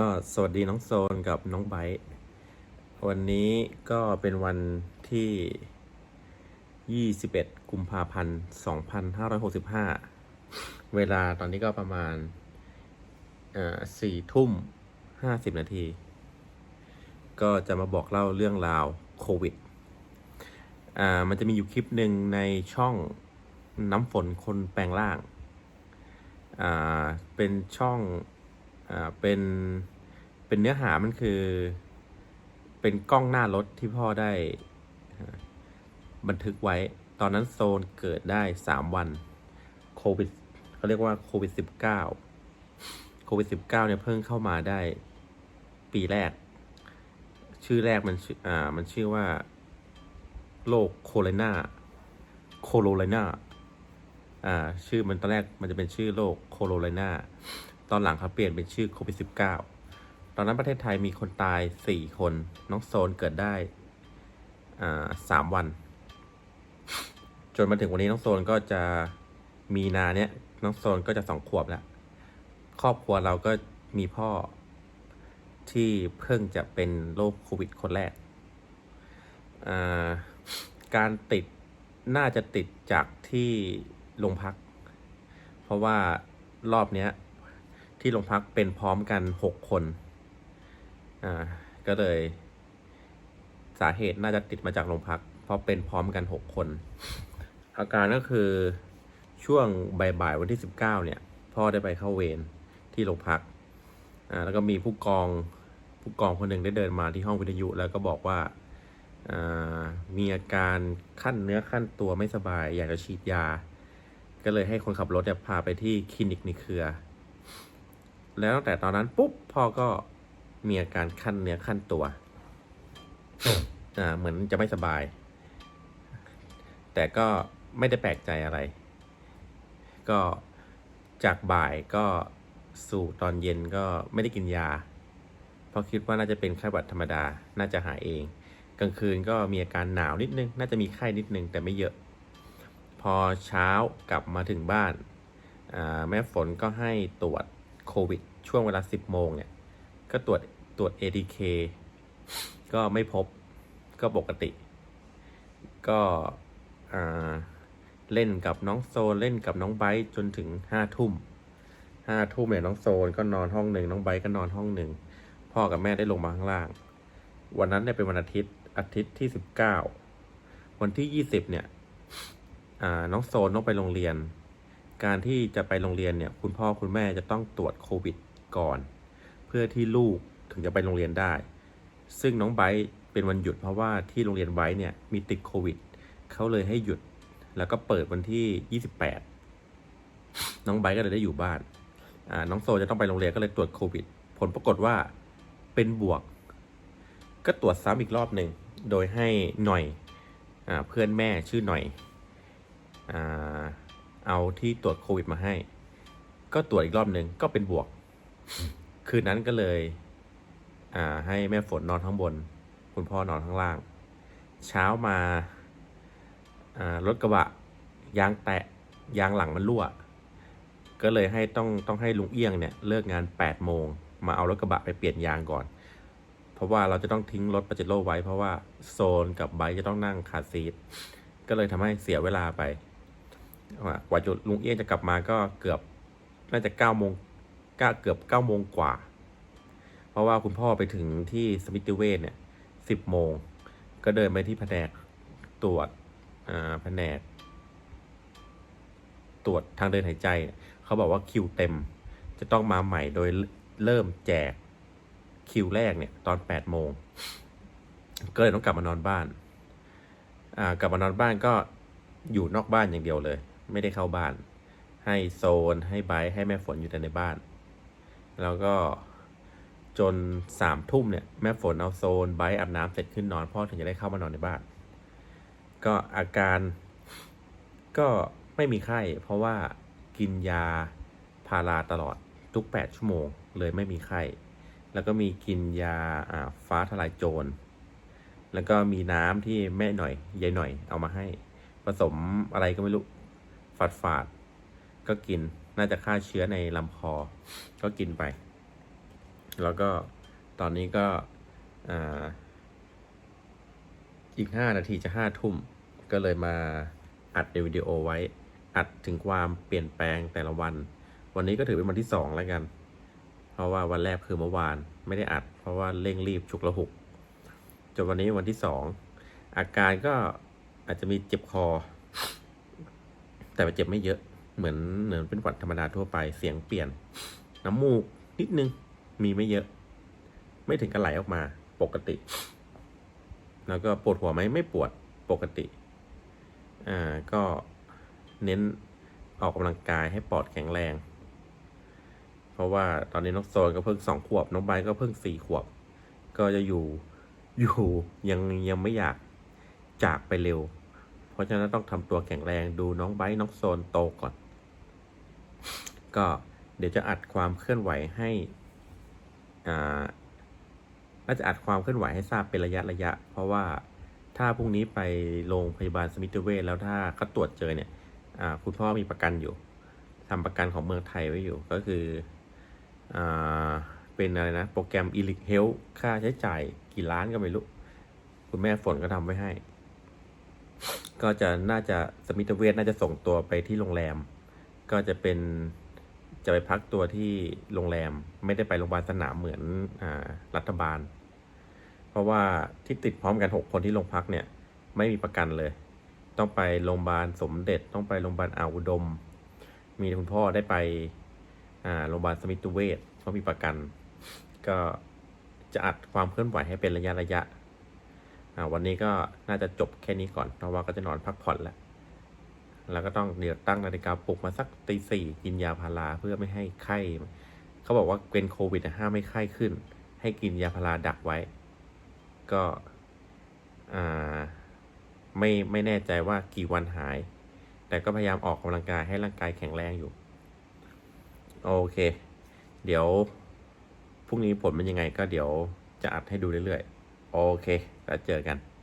ก็สวัสดีน้องโซนกับน้องไบร์วันนี้ก็เป็นวันที่ 21 กุมภาพันธ์ 2565 เวลาตอนนี้ก็ประมาณสี่ทุ่มห้าสิบนาที ก็จะมาบอกเล่าเรื่องราวโควิด อ่า มันจะมีอยู่คลิปหนึ่งในช่องน้ำฝนคนแปลงร่าง อ่า เป็นช่อง อ่าเป็นเป็นเนื้อหามันคือ เป็นกล้องหน้ารถที่พ่อได้บันทึกไว้ ตอนนั้นโซนเกิดได้สามวันโควิดเขาเรียกว่าโควิดสิบเก้าโควิดสิบเก้าเนี่ยเพิ่งเข้ามาได้ปีแรก ชื่อแรกมันชื่ออ่ามันชื่อว่าโรคโคโรนาโคโรนาอ่า ชื่อมันตอนแรกมันจะเป็นชื่อโรคโคโรนา อนหลังเขาเปลี่ยนเป็นชื่อโควิด -19 ตอนนั้นประเทศไทยมีคนตาย 4 คน น้องโซนเกิดได้สามวัน จนมาถึงวันนี้น้องโซนก็จะมีนาเนี้ยน้องโซนก็จะสองขวบแล้ว ครอบครัวเราก็มีพ่อที่เพิ่งจะเป็นโรคโควิดคนแรก การติดน่าจะติดจากที่โรงพัก เพราะว่ารอบเนี้ย ที่โรงพักเป็นพร้อมกันหกคนอ่าก็เลย สาเหตุน่าจะติดมาจากโรงพัก เพราะเป็นพร้อมกันหกคน อาการก็คือช่วงบ่ายๆวันที่สิบเก้าเนี่ย พ่อได้ไปเข้าเวรที่โรงพักอ่าแล้วก็มีผู้กองผู้กองคนหนึ่งได้เดินมาที่ห้องวิทยุ แล้วก็บอกว่าอ่ามีอาการขั้นเนื้อขั้นตัวไม่สบาย อยากจะฉีดยา ก็เลยให้คนขับรถเนี่ยพาไปที่คลินิกในเครือ แล้วตั้งแต่ตอนนั้นปุ๊บพ่อก็มีอาการขั้นเนื้อขั้นตัว อ่า เหมือนจะไม่สบาย แต่ก็ไม่ได้แปลกใจอะไร ก็จากบ่ายก็สู่ตอนเย็นก็ไม่ได้กินยา เพราะคิดว่าน่าจะเป็นไข้หวัดธรรมดา น่าจะหายเอง กลางคืนก็มีอาการหนาวนิดนึง น่าจะมีไข้นิดนึงแต่ไม่เยอะ พอเช้ากลับมาถึงบ้านอ่าแม่ฝนก็ให้ตรวจ โควิด ช่วงเวลา 10 โมงเนี่ย ก็ตรวจตรวจ ATK ก็ไม่พบก็ปกติ ก็อ่าเล่นกับน้องโซนเล่นกับน้องไบจนถึงห้าทุ่มห้าทุ่มเนี่ยน้องโซนก็นอนห้องหนึ่งน้องไบก็นอนห้องหนึ่งพ่อกับแม่ได้ลงมาข้างล่าง วันนั้นเนี่ยเป็นวันอาทิตย์อาทิตย์ที่สิบเก้าวันที่ยี่สิบเนี่ยอ่าน้องโซนต้องไปโรงเรียน การที่จะไปโรงเรียนเนี่ยคุณพ่อคุณแม่จะต้องตรวจโควิดก่อน เพื่อที่ลูกถึงจะไปโรงเรียนได้ ซึ่งน้องไบร์เป็นวันหยุดเพราะว่าที่โรงเรียนไบเนี่ยมีติดโควิดเขาเลยให้หยุด แล้วก็เปิดวันที่ 28 น้องไบร์ก็เลยได้อยู่บ้านอ่าน้องโซจะต้องไปโรงเรียนก็เลยตรวจโควิด ผลปรากฏว่าเป็นบวก ก็ตรวจซ้ำอีกรอบหนึ่งโดยให้หน่อยอเพื่อนแม่ชื่อหน่อยอ่า เอาที่ตรวจโควิดมาให้ ก็ตรวจอีกรอบหนึ่งก็เป็นบวก คืนนั้นก็เลย อ่า ให้แม่ฝนนอนข้างบน คุณพ่อนอนข้างล่าง เช้ามา อ่ารถกระบะยางแตะยางหลังมันรั่ว ก็เลยให้ต้องต้องให้ลุงเอี้ยงเนี่ย เลิกงาน8ปดโมงมาเอารถกระบะไปเปลี่ยนยางก่อน เพราะว่าเราจะต้องทิ้งรถปาเจโร่ไว้เพราะว่าโซนกับไบค์จะต้องนั่งคาซีทก็เลยทำให้เสียเวลาไป กว่าจะลุงเอี้ยงจะกลับมาก็เกือบน่าจะเก้าโมงเก้าเกือบเก้าโมงกว่า เพราะว่าคุณพ่อไปถึงที่สมิติเวชเนี่ยสิบโมง ก็เดินไปที่แผนกตรวจอ่าแผนก ตรวจทางเดินหายใจ เขาบอกว่าคิวเต็ม จะต้องมาใหม่โดยเริ่มแจกคิวแรกเนี่ย ตอนแปดโมง ก็เลยต้องกลับมานอนบ้าน อ่ากลับมานอนบ้านก็อยู่นอกบ้านอย่างเดียวเลย ไม่ได้เข้าบ้าน ให้โซนให้ไบร์ให้แม่ฝนอยู่แต่ในบ้าน แล้วก็จนสามทุ่มเนี่ยแม่ฝนเอาโซนไบร์อาบน้ำเสร็จขึ้นนอนพ่อถึงจะได้เข้ามานอนในบ้าน ก็อาการก็ไม่มีไข้เพราะว่ากินยาพาราตลอดทุก 8 ชั่วโมงเลยไม่มีไข้ แล้วก็มีกินยาอ่าฟ้าทลายโจร แล้วก็มีน้ำที่แม่หน่อยยายหน่อยเอามาให้ ผสมอะไรก็ไม่รู้ ฝาดฝาดๆก็กินน่าจะฆ่าเชื้อในลำคอ ก็กินไป แล้วก็ตอนนี้ก็ออีกห้านาทีจะห้าทุ่ม ก็เลยมาอัดในวิดีโอไว้ อัดถึงความเปลี่ยนแปลงแต่ละวัน วันนี้ก็ถือเป็นวันที่สองแล้วกัน เพราะว่าวันแรกคือเมื่อวานไม่ได้อัด เพราะว่าเร่งรีบฉุกละหุกจนวันนี้วันที่สองอาการก็อาจจะมีเจ็บคอ แต่เจ็บไม่เยอะเหมือนเหมือนเป็นหวัดธรรมดาทั่วไปเสียงเปลี่ยน น้ำมูกนิดนึงมีไม่เยอะ ไม่ถึงกับไหลออกมาปกติ แล้วก็ปวดหัวไหมไม่ปวดปกติอ่าก็เน้นออกกำลังกายให้ปอดแข็งแรง เพราะว่าตอนนี้น้องโซนก็เพิ่งสองขวบ น้องใบก็เพิ่งสี่ขวบ ก็จะอยู่อยู่ยังยังไม่อยากจากไปเร็ว เพราะฉะนั้นต้องทำตัวแข็งแรงดูน้องไบร์น้องโซนโตก่อน ก็เดี๋ยวจะอัดความเคลื่อนไหวให้อ่าน่าจะอัดความเคลื่อนไหวให้ทราบเป็นระยะระยะ เพราะว่าถ้าพรุ่งนี้ไปโรงพยาบาลสมิติเวชแล้วถ้าเขาตรวจเจอเนี่ยอ่าคุณพ่อมีประกันอยู่ทำประกันของเมืองไทยไว้อยู่ก็คืออ่าเป็นอะไรนะ โปรแกรม e l i t Health ค่าใช้จ่ายกี่ล้านก็ไม่รู้ คุณแม่ฝนก็ทำไว้ให้ ก็จะน่าจะสมิตเวชน่าจะส่งตัวไปที่โรงแรม ก็จะเป็นจะไปพักตัวที่โรงแรม ไม่ได้ไปโรงพยาบาลสนามเหมือนอรัฐบาล เพราะว่าที่ติดพร้อมกันหกคนที่โรงพักเนี่ยไม่มีประกันเลย ต้องไปโรงพยาบาลสมเด็จ ต้องไปโรงพยาบาลอ่าวอุดม มีคุณพ่อได้ไปโรงพยาบาลสมิตเวชเพราะมีประกัน ก็จะอัดความเคลื่อนไหวให้เป็นระยะระยะ วันนี้ก็น่าจะจบแค่นี้ก่อนเพราะว่าก็จะนอนพักผ่อนแล้ว แล้วก็ต้องเดี๋ยวตั้งนาฬิกาปลุกมาสักตีสี่กินยาพาราเพื่อไม่ให้ไข้ เขาบอกว่าเป็นโควิดห้ามไม่ไข้ขึ้น ให้กินยาพาราดักไว้ ก็อ่าไม่ไม่แน่ใจว่ากี่วันหาย แต่ก็พยายามออกกำลังกายให้ร่างกายแข็งแรงอยู่ โอเค เดี๋ยวพรุ่งนี้ผลเป็นยังไงก็เดี๋ยวจะอัดให้ดูเรื่อยๆ โอเค แล้วเจอกัน